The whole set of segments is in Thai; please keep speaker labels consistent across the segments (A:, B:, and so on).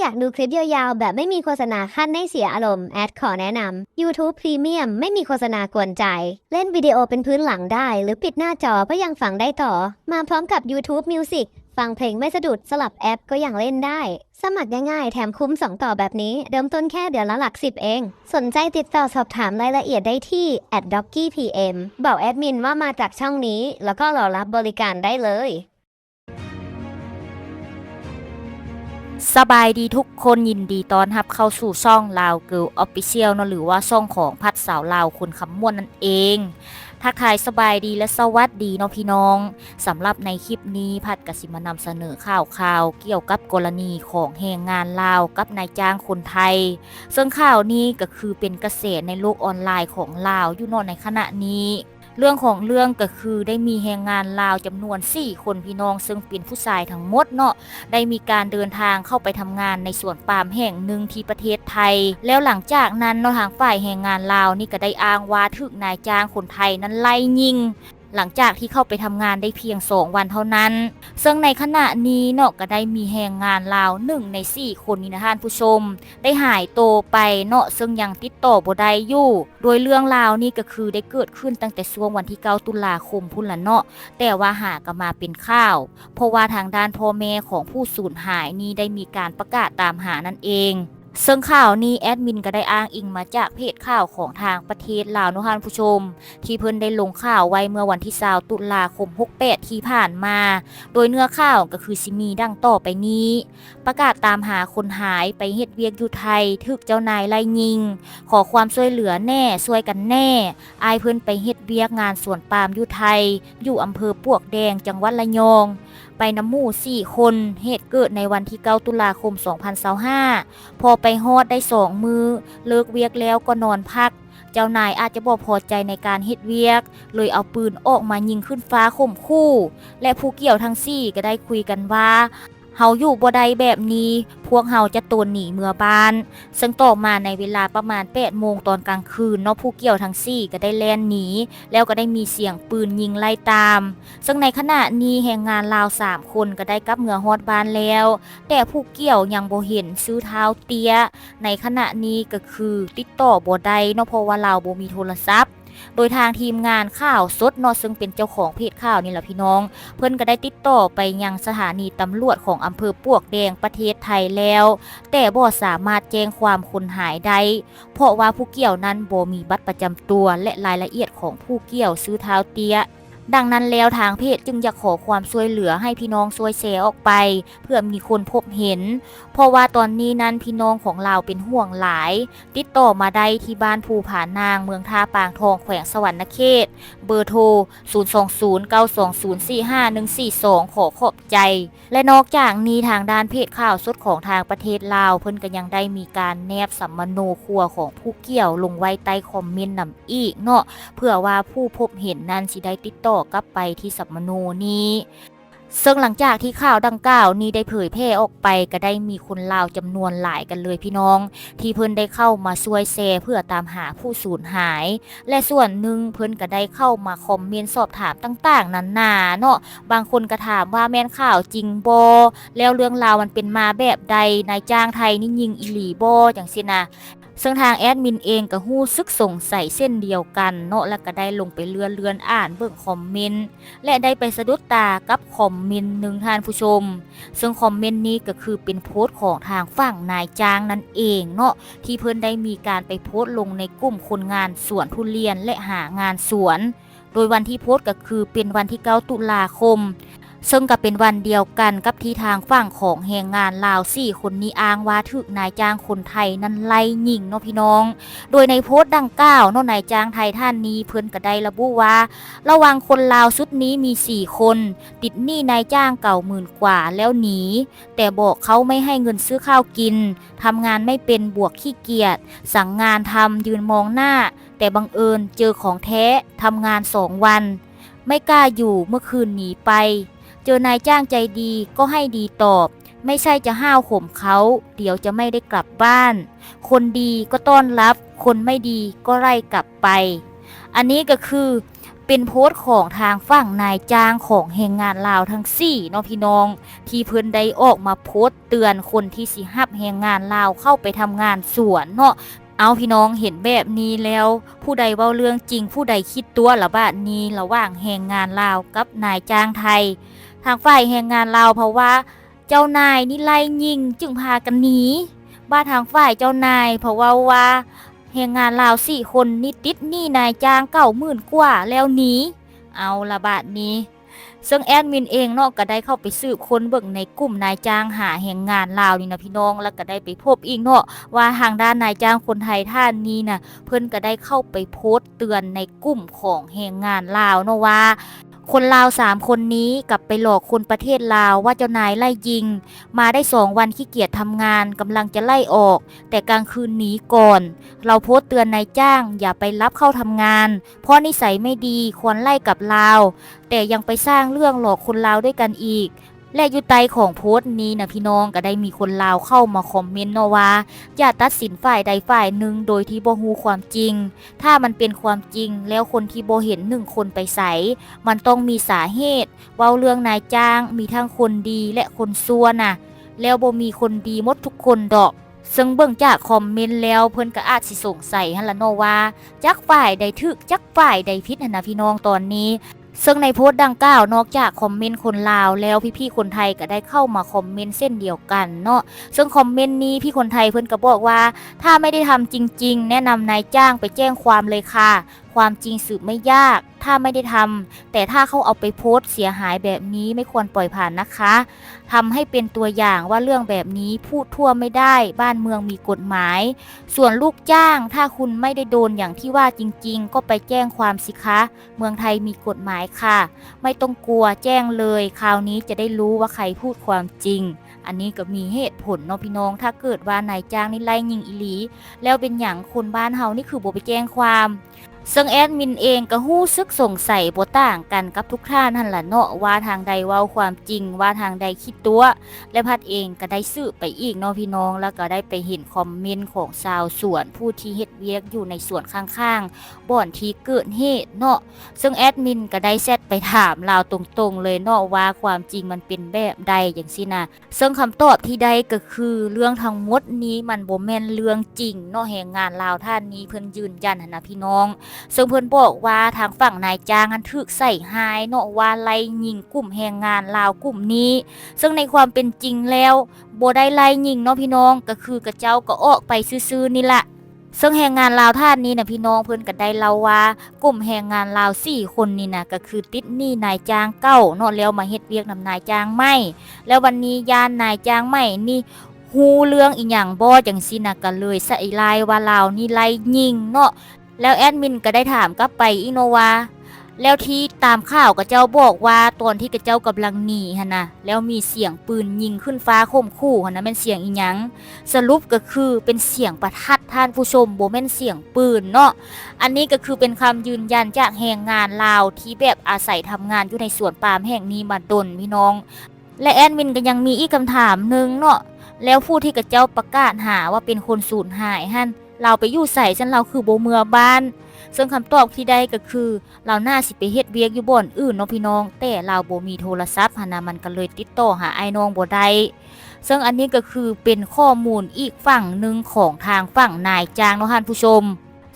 A: อยากดูคลิปยาวๆ แบบไม่มีโฆษณาขั้นให้เสียอารมณ์ แอดขอแนะนำ YouTube Premium ไม่มีโฆษณากวนใจ เล่นวิดีโอเป็นพื้นหลังได้ หรือปิดหน้าจอก็ยังฟังได้ต่อ มาพร้อมกับ YouTube Music ฟังเพลงไม่สะดุดสลับแอปก็ยังเล่นได้ สมัครง่ายๆ แถมคุ้ม 2 ต่อแบบนี้ เริ่มต้นแค่เดือนละหลักสิบเอง สนใจติดต่อสอบถามรายละเอียดได้ที่ d o c k y PM บอกแอดมินว่ามาจากช่องนี้ แล้วก็รอรับบริการได้เลย
B: สบายดีทุกคนยินดีต้อนรับเข้าสู่ช่องลาวเกิลออฟฟิเชียลเนะหรือว่าช่องของพัดสาวลาวคนคำม่วนนั่นเองทักทายสบายดีและสวัสดีเนาะพี่น้องสำหรับในคลิปนี้พัดกสิมานำเสนอข่าวข่าวเกี่ยวกับกรณีของแรงงานลาวกับนายจ้างคนไทย ซึ่งข่าวนี้ก็คือเป็นกระแสในโลกออนไลน์ของลาวอยู่นาะในขณะนี้ เรื่องของเรื่องก็คือได้มีแรงงานลาวจำนวน 4 คนพี่น้อง ซึ่งเป็นผู้ชายทั้งหมดเนาะได้มีการเดินทางเข้าไปทำงานในสวนปาล์มแห่งหนึ่งที่ประเทศไทย แล้วหลังจากนั้นเนาะทางฝ่ายแรงงานลาวนี่ก็ได้อ้างว่าถึกนายจ้างคนไทยนั้นไล่ยิง หลังจากที่เข้าไปทำงานได้เพียงสองวันเท่านั้น ซึ่งในขณะนี้เนาะก็ได้มีแรงงานลาวหนึ่งในสี่คนนี้นะท่านผู้ชม ได้หายโตไปเนาะซึ่งยังติดต่อบ่ได้อยู่ โดยเรื่องราวนี่ก็คือได้เกิดขึ้นตั้งแต่ช่วงวันที่ 9 ตุลาคมพุ่นละเนาะแต่ว่าหากมาเป็นข้าว เพราะว่าทางด้านพ่อแม่ของผู้สูญหายนี่ได้มีการประกาศตามหานั่นเอง ซึ่งข่าวนี้แอดมินก็ได้อ้างอิงมาจากเพจข่าวของทางประเทศลาวนะท่านผู้ชม ที่เพิ่นได้ลงข่าวไว้เมื่อวันที่20ตุลาคม 68 ที่ผ่านมา โดยเนื้อข่าวก็คือสิมีดังต่อไปนี้ ประกาศตามหาคนหายไปเฮ็ดเวียกอยู่ไทยถึกเจ้านายไล่ยิง ขอความช่วยเหลือแน่ช่วยกันแน่ อายเพิ่นไปเฮ็ดเวียกงานสวนปาล์มอยู่ไทย อยู่อำเภอปวกแดงจังหวัดระยอง ไปน้ำหมู่4คนเหตุเกิดในวันที่9ตุลาคม 2025พอไปฮอดได้สองมือ เลิกเวียกแล้วก็นอนพัก เจ้านายอาจจะบ่พอใจในการเฮ็ดเวียก เลยเอาปืนออกมายิงขึ้นฟ้าข่มคู่ และผู้เกี่ยวทั้งสี่ก็ได้คุยกันว่า เฮาอยู่บ่ได้แบบนี้ พวกเฮาจะตนหนีเมื่อบ้าน ซึ่งต่อมาในเวลาประมาณ8โมงตอนกลางคืนเนาะผู้เกี่ยวทั้งสี่ก็ได้แล่นหนี แล้วก็ได้มีเสียงปืนยิงไล่ตาม ซึ่งในขณะนี้แรงงานลาว3คนก็ได้กลับเมืองฮอดบ้านแล้ว แต่ผู้เกี่ยวยังบ่เห็นซื้อเท้าเตี้ย ในขณะนี้ก็คือติดต่อบ่ได้เนาะเพราะว่าเราบ่มีโทรศัพท์ โดยทางทีมงานข่าวสดนอซึ่งเป็นเจ้าของเพจข่าวนี่แหละพี่น้อง เพื่อนก็ได้ติดต่อไปยังสถานีตำรวจของอำเภอปวกแดงประเทศไทยแล้ว แต่บ่สามารถแจ้งความคนหายได้เพราะว่าผู้เกี่ยวนั้นบ่มีบัตรประจำตัวและรายละเอียดของผู้เกี่ยวซื้อเท้าเตี้ย ดังนั้นแล้วทางเพจจึงอยากขอความช่วยเหลือให้พี่น้องช่วยแชร์ออกไป เพื่อมีคนพบเห็น เพราะว่าตอนนี้นั้นพี่น้องของเราเป็นห่วงหลาย ติดต่อมาได้ที่บ้านภูผานางเมืองท่าปางทองแขวงสวรรณเขต เบอร์โทร 02092045142 ขอขอบใจ และนอกจากนี้ทางด้านเพจข่าวสดของทางประเทศลาวเพิ่นก็ยังได้มีการแนบสัมมโนครัวของผู้เกี่ยวลงไว้ใต้คอมเมนต์นำอีกเนาะเพื่อว่าผู้พบเห็นนั้นสิได้ติดต่อกลับไปที่สัมมโนนี้ซึ่งหลังจากที่ข่าวดังกล่าวนี้ได้เผยแพร่ออกไปก็ได้มีคนลาวจำนวนหลายกันเลยพี่น้อง ที่เพิ่นได้เข้ามาช่วยแชร์เพื่อตามหาผู้สูญหาย และส่วนหนึ่งเพิ่นก็ได้เข้ามาคอมเมนต์สอบถามต่าง ๆนานาเนาะบางคนก็ถามว่าแม่นข่าวจริงบอแล้วเรื่องราวมันเป็นมาแบบใดนายจ้างไทยนี่ยิงอีหลีบอจังสินะ ซึ่งทางแอดมินเองก็ฮู้ซึกสงสัยเส้นเดียวกันเนาะแล้วก็ได้ลงไปเลื่อนเลื่อนอ่านเบิ่งคอมเมนต์และได้ไปสะดุดตากับคอมเมนต์หนึ่งท่านผู้ชม ซึ่งคอมเมนต์นี้ก็คือเป็นโพสต์ของทางฝั่งนายจ้างนั่นเองเนาะที่เพิ่นได้มีการไปโพสต์ลงในกลุ่มคนงานสวนทุเรียนและหางานสวน โดยวันที่โพสต์ก็คือเป็นวันที่ 9 ตุลาคม ซึ่งก็เป็นวันเดียวกันกับที่ทางฝั่งของแรงงานลาวสี่คนนี้อ้างว่าถึกนายจ้างคนไทยนั้นไล่ยิงเนาะพี่น้อง โดยในโพสต์ดังกล่าวเนาะนายจ้างไทยท่านนี้เพิ่นก็ได้ระบุว่า ระหวังคนลาวชุดนี้มี4คน ติดหนี้นายจ้างเก่าหมื่นกว่าแล้วหนี แต่บอกเขาไม่ให้เงินซื้อข้าวกินทำงานไม่เป็นบวกขี้เกียจสั่งงานทำยืนมองหน้า แต่บังเอิญเจอของแท้ทำงานสองวัน ไม่กล้าอยู่เมื่อคืนหนีไป เจอนายจ้างใจดีก็ให้ดีตอบ ไม่ใช่จะห้าวข่มเขา เดี๋ยวจะไม่ได้กลับบ้าน คนดีก็ต้อนรับ คนไม่ดีก็ไล่กลับไป อันนี้ก็คือเป็นโพสต์ของทางฝั่งนายจ้างของแรงงานลาวทั้งสี่เนาะพี่น้อง ที่เพิ่นได้ออกมาโพสต์เตือนคนที่สิหับแรงงานลาวเข้าไปทำงานสวนเนาะเอาพี่น้องเห็นแบบนี้แล้ว ผู้ใดเว้าเรื่องจริงผู้ใดคิดตัวละบาดนี้ระหว่างแรงงานลาวกับนายจ้างไทย ทางฝ่ายแรงงานลาวเพราะว่า เจ้านายนี่ไล่ยิงจึงพากันหนีบ้าทางฝ่ายเจ้านายเพราะว่าว่าแรงงานลาวสี่คนนี่ติดหนี้นายจ้างเก้าหมื่นกว่าแล้วหนีเอาละบาดนี้ ซึ่งแอดมินเองเนาะก็ได้เข้าไปสืบค้นเบิ่งในกลุ่มนายจ้างหาแรงงานลาวนี่นะพี่น้องแล้วก็ได้ไปพบอีกเนาะว่าทางด้านนายจ้างคนไทยท่านนี้นะเพิ่อนก็ได้เข้าไปโพสต์เตือนในกลุ่มของแรงงานลาวเนาะว่า คนลาวสามคนนี้กลับไปหลอกคนประเทศลาวว่าเจ้านายไล่ยิง มาได้สองวันขี้เกียจทำงานกำลังจะไล่ออก แต่กลางคืนหนีก่อน เราโพสต์เตือนนายจ้าง อย่าไปรับเข้าทำงาน เพราะนิสัยไม่ดีควรไล่กับลาว แต่ยังไปสร้างเรื่องหลอกคนลาวด้วยกันอีก และอยุไตของโพสต์นี้นะพี่น้องก็ได้มีคนลาวเข้ามาคอมเมนต์เนาะว่าอย่าตัดสินฝ่ายใดฝ่ายหนึ่งโดยที่บ่ฮู้ความจริง ถ้ามันเป็นความจริงแล้วคนที่บ่เห็นหนึ่งคนไปใสมันต้องมีสาเหตุเว้าเรื่องนายจ้างมีทั้งคนดีและคนซัวน่ะ แล้วบ่มีคนดีหมดทุกคนดอกซึ่งเบิ่งจากคอมเมนต์แล้วเพิ่นก็อาจสิสงสัยหั่นล่ะเนาะว่า จักฝ่ายใดถึกจักฝ่ายใดผิดหั่นนะพี่น้องตอนนี้ ซึ่งในโพสต์ดังกล่าวนอกจากคอมเมนต์คนลาวแล้วพี่ๆคนไทยก็ได้เข้ามาคอมเมนต์เส้นเดียวกันเนาะซึ่งคอมเมนต์นี้พี่คนไทยเพิ่นก็บอกว่า ถ้าไม่ได้ทำจริง ๆ แนะนำนายจ้างไปแจ้งความเลยค่ะ ความจริงสืบไม่ยาก ถ้าไม่ได้ทำแต่ถ้าเขาเอาไปโพสต์เสียหายแบบนี้ไม่ควรปล่อยผ่านนะคะทำให้เป็นตัวอย่างว่าเรื่องแบบนี้พูดทั่วไม่ได้ บ้านเมืองมีกฎหมาย ส่วนลูกจ้าง ถ้าคุณไม่ได้โดนอย่างที่ว่าจริง ๆ ก็ไปแจ้งความสิคะ เมืองไทยมีกฎหมายค่ะ ไม่ต้องกลัวแจ้งเลย คราวนี้จะได้รู้ว่าใครพูดความจริง อันนี้ก็มีเหตุผลเนาะพี่น้อง ถ้าเกิดว่านายจ้างนี่ไล่ยิงอีหลี แล้วเป็นอย่างคนบ้านเฮานี่คือบ่ไปแจ้งความ ซึ่งแอดมินเองก็ฮู้ซึกสงสัยบ่ต่างกันกับทุกท่านนั่นล่ะเนาะว่าทางใดเว้าความจริงว่าทางใดคิดตัว และพัดเองก็ได้สืบไปอีกเนาะพี่น้อง แล้วก็ได้ไปเห็นคอมเมนต์ของชาวสวนผู้ที่เฮ็ดเวียกอยู่ในสวนข้างๆบ่อนที่เกิดเหตุเนาะซึ่งแอดมินก็ได้แซดไปถามลาวตรงๆ เลยเนาะว่าความจริงมันเป็นแบบใดอย่างสินะซึ่งคำตอบที่ได้ก็คือเรื่องทั้งหมดนี้มันบ่แม่นเรื่องจริงเนาะแห่งงานลาวท่านนี้เพิ่นยืนยันนะพี่น้องซึ่งเพิ่อนบอกว่าทางฝั่งนายจ้างนั้นถูกใส่หายเนาะว่าไล่ยิงกลุ่มแรงงานลาวกลุ่มนี้ ซึ่งในความเป็นจริงแล้วบ่ได้ไล่ยิงเนาะพี่น้องก็คือกระเจ้าก็ออกไปซื่อๆนี่แหละซึ่งแรงงานลาวท่านนี้นะพี่น้องเพิ่อนก็ได้เล่าว่ากลุ่มแรงงานลาวสี่คนนี่นะก็คือติดหนี้นายจ้างเก้าเนาะแล้วมาเฮ็ดเวียกนำนายจ้างใหม่แล้ววันนี้ยานนายจ้างใหม่นี่ฮู้เรื่องอีหยังบ่จังซี่นะก็เลยใส่ลายว่าลาวนี่ไล่ยิงเนาะ แล้วแอดมินก็ได้ถามกลับไปอีกเนวาแล้วที่ตามข่าวกับเจ้าบอกว่าตอนที่กับเจ้ากำลังหนีหั่นะแล้วมีเสียงปืนยิงขึ้นฟ้าข่มขู่หั่นะแม่นเสียงอีหยัง สรุปก็คือเป็นเสียงประทัดท่านผู้ชมโบแม่นเสียงปืนเนาะอันนี้ก็คือเป็นคำยืนยันจากแรงงานลาวที่แบบอาศัยทำงานอยู่ในสวนปาล์มแห่งนี้มาดนพี่น้อง และแอดมินก็ยังมีอีกคำถามหนึ่งเนาะแล้วผู้ที่กับเจ้าประกาศหาว่าเป็นคนสูญหายหั่น เราไปอยู่ใส่ฉันเราคือโบเมือบ้าน ซึ่งคำตอบที่ได้ก็คือเราหน้าสิไปเฮ็ดเวียกอยู่บ่อนอื่นเนาะพี่น้อง แต่เราโบมีโทรศัพท์หานามันก็เลยติดต่อหาไอ้น้องบ่ได้ซึ่งอันนี้ก็คือเป็นข้อมูลอีกฝั่งหนึ่งของทางฝั่งนายจ้างเนาะท่านผู้ชม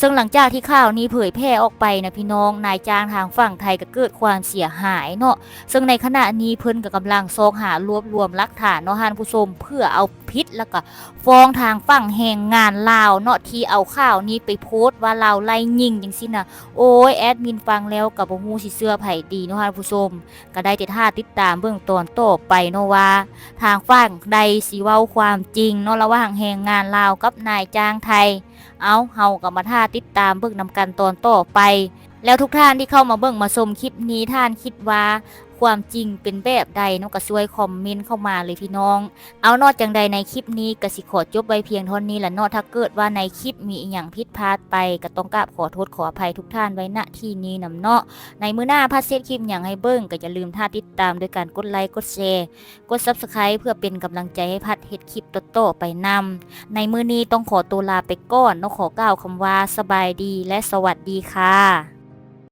B: ซึ่งหลังจากที่ข่าวนี้เผยแพร่ออกไปนะพี่น้องนายจ้างทางฝั่งไทยก็เกิดความเสียหายเนาะซึ่งในขณะนี้เพิ่นก็กำลังซอกหารวบรวมหลักฐานเนาะท่านผู้ชมเพื่อเอาพิษแล้วก็ฟ้องทางฝั่งแห่งงานลาวเนาะที่เอาข่าวนี้ไปโพสต์ว่าลาวไล่ยิงจังซี่นะโอ้ยแอดมินฟังแล้วกับบ่ฮู้สิเสื้อไผดีเนาะท่านผู้ชมก็ได้แต่ท่าติดตามเบื้องตอนต่อไปเนาะว่า ทางฝั่งใดสิเว้าความจริงเนาะระหว่างแห่งงานลาวกับนายจ้างไทย เอาเฮาก็มาท่าติดตามเบิ่งนำกันตอนต่อไป แล้วทุกท่านที่เข้ามาเบิ่งมาชมคลิปนี้ท่านคิดว่า ความจริงเป็นแบบใดนาะก็ช่วยคอมเมนต์เข้ามาเลยพี่น้อง เอานอกจังใดในคลิปนี้กสิขอจบไว้เพียงเท่านี้แหละนาะถ้าเกิดว่าในคลิปมีอีหยังผิดพลาดไปก็ต้องกราบขอโทษขออภัยทุกท่านไว้ณที่นี้นำเนาะในมื้อหน้าพัดเซตคลิปอย่างให้เบิ่งก็อย่าลืมท่าติดตามด้วยการกดไลค์กดแชร์กด Subscribe เพื่อเป็นกำลังใจให้พัดเฮ็ดคลิปโตๆไปนำในมื้อนี้ต้องขอตัวลาไปก่อนนาะขอกล่าวคำว่าสบายดีและสวัสดีค่ะ